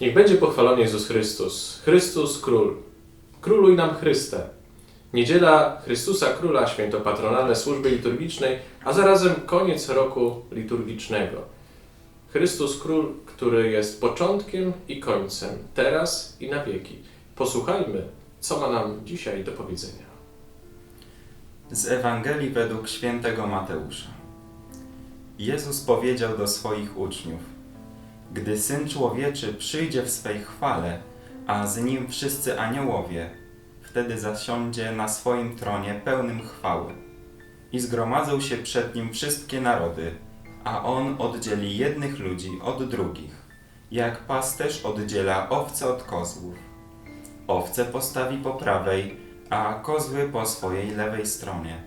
Niech będzie pochwalony Jezus Chrystus. Chrystus Król. Króluj nam Chryste. Niedziela Chrystusa Króla, święto patronalne służby liturgicznej, a zarazem koniec roku liturgicznego. Chrystus Król, który jest początkiem i końcem, teraz i na wieki. Posłuchajmy, co ma nam dzisiaj do powiedzenia. Z Ewangelii według świętego Mateusza. Jezus powiedział do swoich uczniów: Gdy syn człowieczy przyjdzie w swej chwale, a z nim wszyscy aniołowie, wtedy zasiądzie na swoim tronie pełnym chwały. I zgromadzą się przed nim wszystkie narody, a on oddzieli jednych ludzi od drugich, jak pasterz oddziela owce od kozłów. Owce postawi po prawej, a kozły po swojej lewej stronie.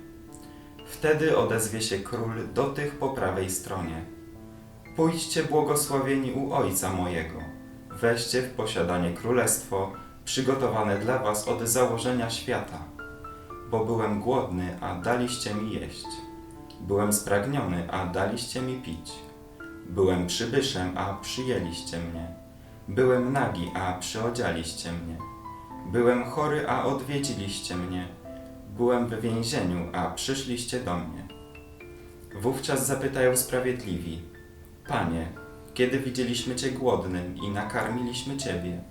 Wtedy odezwie się król do tych po prawej stronie. Pójdźcie błogosławieni u Ojca mojego, weźcie w posiadanie królestwo przygotowane dla was od założenia świata. Bo byłem głodny, a daliście mi jeść. Byłem spragniony, a daliście mi pić. Byłem przybyszem, a przyjęliście mnie. Byłem nagi, a przyodzialiście mnie. Byłem chory, a odwiedziliście mnie. Byłem w więzieniu, a przyszliście do mnie. Wówczas zapytają sprawiedliwi: Panie, kiedy widzieliśmy Cię głodnym i nakarmiliśmy Ciebie,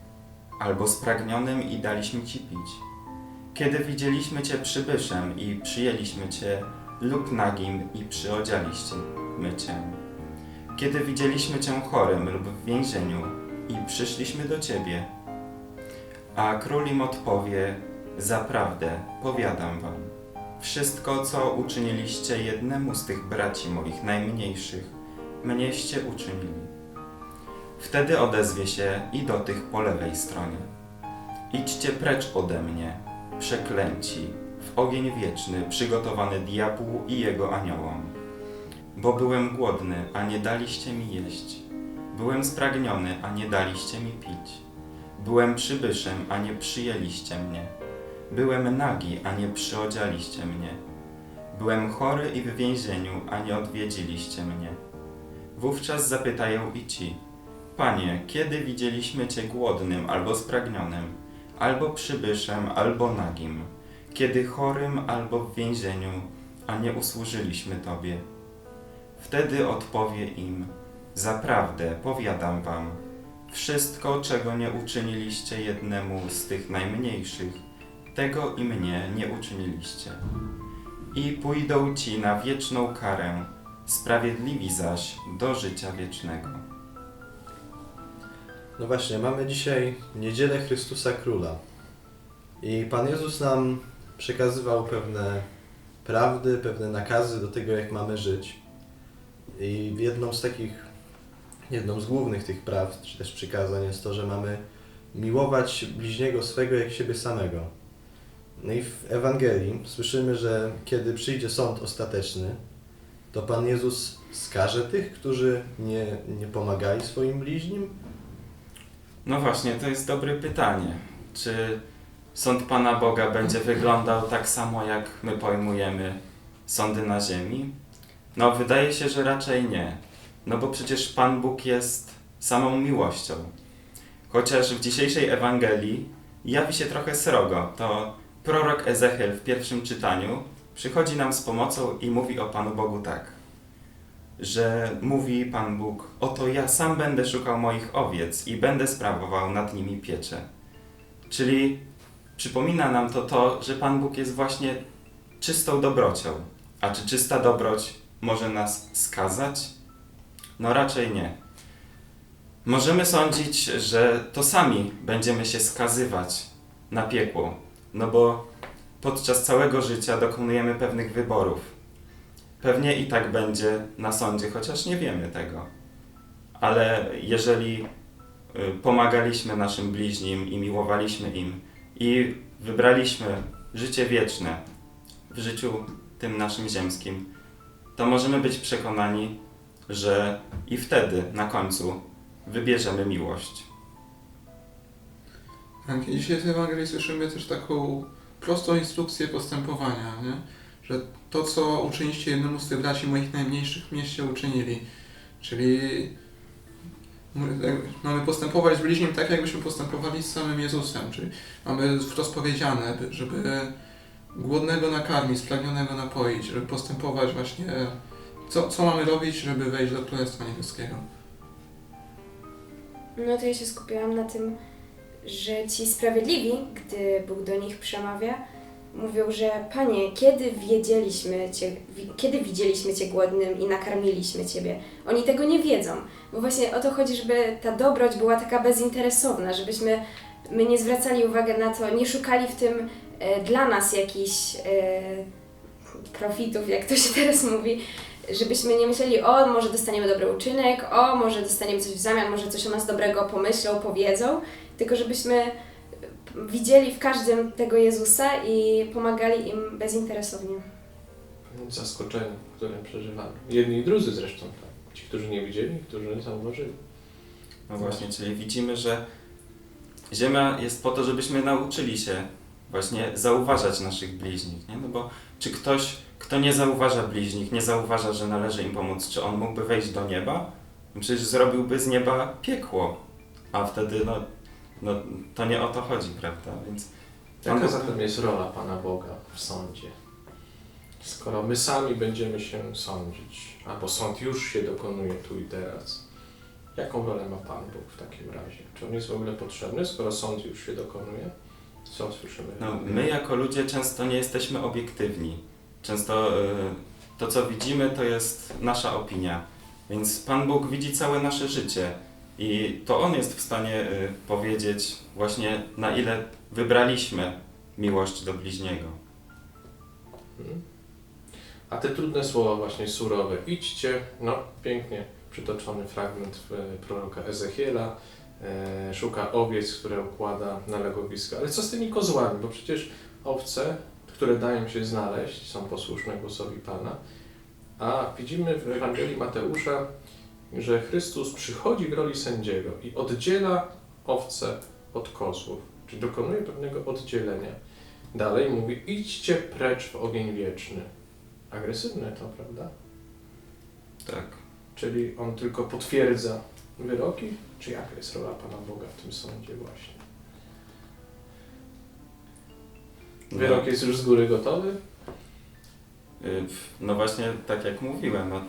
albo spragnionym i daliśmy Ci pić? Kiedy widzieliśmy Cię przybyszem i przyjęliśmy Cię, lub nagim i przyodzialiście my Cię? Kiedy widzieliśmy Cię chorym lub w więzieniu i przyszliśmy do Ciebie? A król im odpowie: Zaprawdę, powiadam wam, wszystko, co uczyniliście jednemu z tych braci moich najmniejszych, mnieście uczynili. Wtedy odezwie się i do tych po lewej stronie. Idźcie precz ode mnie, przeklęci, w ogień wieczny przygotowany diabłu i jego aniołom. Bo byłem głodny, a nie daliście mi jeść. Byłem spragniony, a nie daliście mi pić. Byłem przybyszem, a nie przyjęliście mnie. Byłem nagi, a nie przyodzialiście mnie. Byłem chory i w więzieniu, a nie odwiedziliście mnie. Wówczas zapytają i ci, Panie, kiedy widzieliśmy Cię głodnym albo spragnionym, albo przybyszem, albo nagim, kiedy chorym albo w więzieniu, a nie usłużyliśmy Tobie? Wtedy odpowie im, Zaprawdę, powiadam Wam, wszystko, czego nie uczyniliście jednemu z tych najmniejszych, tego i mnie nie uczyniliście. I pójdą ci na wieczną karę, sprawiedliwi zaś do życia wiecznego. No właśnie, mamy dzisiaj niedzielę Chrystusa Króla. I Pan Jezus nam przekazywał pewne prawdy, pewne nakazy do tego, jak mamy żyć. I jedną z takich, jedną z głównych tych praw, czy też przykazań jest to, że mamy miłować bliźniego swego jak siebie samego. No i w Ewangelii słyszymy, że kiedy przyjdzie sąd ostateczny, to Pan Jezus skaże tych, którzy nie, nie pomagali swoim bliźnim, No właśnie, to jest dobre pytanie. Czy sąd Pana Boga będzie wyglądał tak samo, jak my pojmujemy sądy na ziemi? No, wydaje się, że raczej nie. No bo przecież Pan Bóg jest samą miłością. Chociaż w dzisiejszej Ewangelii jawi się trochę srogo, to prorok Ezechiel w pierwszym czytaniu przychodzi nam z pomocą i mówi o Panu Bogu tak, że mówi Pan Bóg, oto ja sam będę szukał moich owiec i będę sprawował nad nimi pieczę. Czyli przypomina nam to to, że Pan Bóg jest właśnie czystą dobrocią. A czy czysta dobroć może nas skazać? No raczej nie. Możemy sądzić, że to sami będziemy się skazywać na piekło, no bo podczas całego życia dokonujemy pewnych wyborów. Pewnie i tak będzie na sądzie, chociaż nie wiemy tego. Ale jeżeli y, pomagaliśmy naszym bliźnim i miłowaliśmy im i wybraliśmy życie wieczne w życiu tym naszym ziemskim, to możemy być przekonani, że i wtedy na końcu wybierzemy miłość. Tak, dzisiaj z Ewangelii słyszymy też taką prostą instrukcję postępowania, nie? że to, co uczyniliście jednemu z tych braci moich najmniejszych, mieście uczynili. Czyli Mamy postępować z bliźnim tak, jakbyśmy postępowali z samym Jezusem, czyli mamy wprost powiedziane, by- żeby głodnego nakarmić, spragnionego napoić, żeby postępować właśnie, co, co mamy robić, żeby wejść do Królestwa Niebieskiego. No to ja się skupiłam na tym, że ci sprawiedliwi, gdy Bóg do nich przemawia, mówią, że Panie, kiedy wiedzieliśmy Cię, kiedy widzieliśmy Cię głodnym i nakarmiliśmy Ciebie? Oni tego nie wiedzą, bo właśnie o to chodzi, żeby ta dobroć była taka bezinteresowna, żebyśmy my nie zwracali uwagi na to, nie szukali w tym e, dla nas jakichś e, profitów, jak to się teraz mówi, żebyśmy nie myśleli, o, może dostaniemy dobry uczynek, o, może dostaniemy coś w zamian, może coś o nas dobrego pomyślą, powiedzą, tylko żebyśmy widzieli w każdym tego Jezusa i pomagali im bezinteresownie. Zaskoczenie, które przeżywamy. Jedni i drudzy zresztą. Tak. Ci, którzy nie widzieli, którzy nie zauważyli. No właśnie, czyli widzimy, że Ziemia jest po to, żebyśmy nauczyli się właśnie zauważać naszych bliźnich, nie? No bo czy ktoś, kto nie zauważa bliźnich, nie zauważa, że należy im pomóc, czy on mógłby wejść do nieba? Przecież zrobiłby z nieba piekło, a wtedy no, no to nie o to chodzi, prawda? Więc Jaka Pan- zatem jest rola Pana Boga w sądzie? Skoro my sami będziemy się sądzić, albo sąd już się dokonuje tu i teraz, jaką rolę ma Pan Bóg w takim razie? Czy on jest w ogóle potrzebny, skoro sąd już się dokonuje? Co słyszymy? No, my jako ludzie często nie jesteśmy obiektywni. Często y, to, co widzimy, to jest nasza opinia. Więc Pan Bóg widzi całe nasze życie i to On jest w stanie y, powiedzieć właśnie na ile wybraliśmy miłość do bliźniego. Mhm. A te trudne słowa właśnie surowe, idźcie, no pięknie przytoczony fragment w proroka Ezechiela, e, szuka owiec, które układa na legowisko. Ale co z tymi kozłami? Bo przecież owce, które dają się znaleźć, są posłuszne głosowi Pana. A widzimy w Ewangelii Mateusza, że Chrystus przychodzi w roli sędziego i oddziela owce od kozłów, czyli dokonuje pewnego oddzielenia. Dalej mówi, idźcie precz w ogień wieczny. Agresywne to, prawda? Tak. Czyli on tylko potwierdza wyroki, czy jaka jest rola Pana Boga w tym sądzie właśnie? Wyrok jest już z góry gotowy? Y, No właśnie, tak jak mówiłem, no,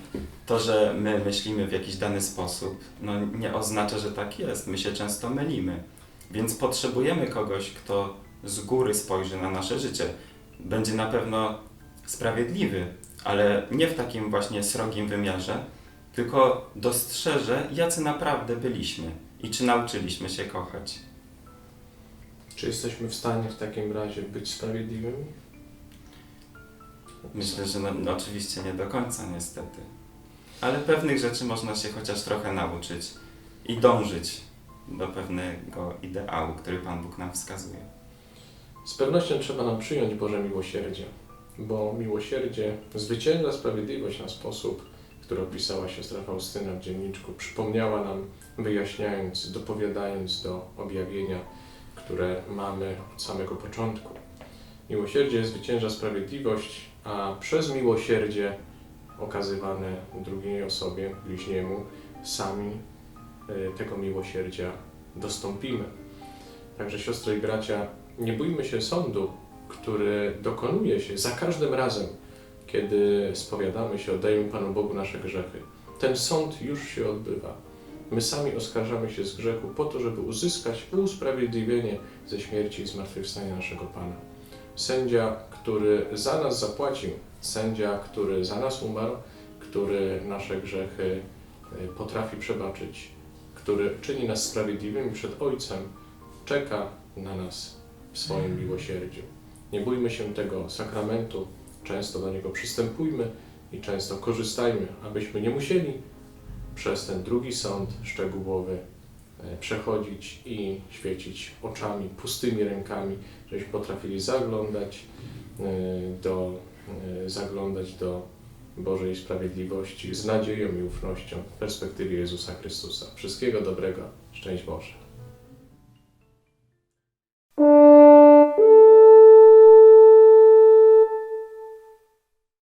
to, że my myślimy w jakiś dany sposób, no, nie oznacza, że tak jest. My się często mylimy. Więc potrzebujemy kogoś, kto z góry spojrzy na nasze życie. Będzie na pewno sprawiedliwy, ale nie w takim właśnie srogim wymiarze, tylko dostrzeże, jacy naprawdę byliśmy i czy nauczyliśmy się kochać. Czy jesteśmy w stanie w takim razie być sprawiedliwymi? Myślę, że no, no, oczywiście nie do końca niestety. Ale pewnych rzeczy można się chociaż trochę nauczyć i dążyć do pewnego ideału, który Pan Bóg nam wskazuje. Z pewnością trzeba nam przyjąć Boże miłosierdzie, bo miłosierdzie zwycięża sprawiedliwość na sposób, który opisała siostra Faustyna w dzienniczku. Przypomniała nam, wyjaśniając, dopowiadając do objawienia, które mamy od samego początku. Miłosierdzie zwycięża sprawiedliwość, a przez miłosierdzie okazywane drugiej osobie, bliźniemu, sami y, tego miłosierdzia dostąpimy. Także siostry i bracia, nie bójmy się sądu, który dokonuje się za każdym razem, kiedy spowiadamy się, oddajemy Panu Bogu nasze grzechy. Ten sąd już się odbywa. My sami oskarżamy się z grzechu po to, żeby uzyskać usprawiedliwienie ze śmierci i zmartwychwstania naszego Pana. Sędzia, który za nas zapłacił, sędzia, który za nas umarł, który nasze grzechy e, potrafi przebaczyć, który czyni nas sprawiedliwymi przed Ojcem, czeka na nas w swoim miłosierdziu. Nie bójmy się tego sakramentu, często do niego przystępujmy i często korzystajmy, abyśmy nie musieli przez ten drugi sąd szczegółowy e, przechodzić i świecić oczami, pustymi rękami, żebyśmy potrafili zaglądać e, do, e, zaglądać do Bożej sprawiedliwości z nadzieją i ufnością w perspektywie Jezusa Chrystusa. Wszystkiego dobrego, szczęść Boże.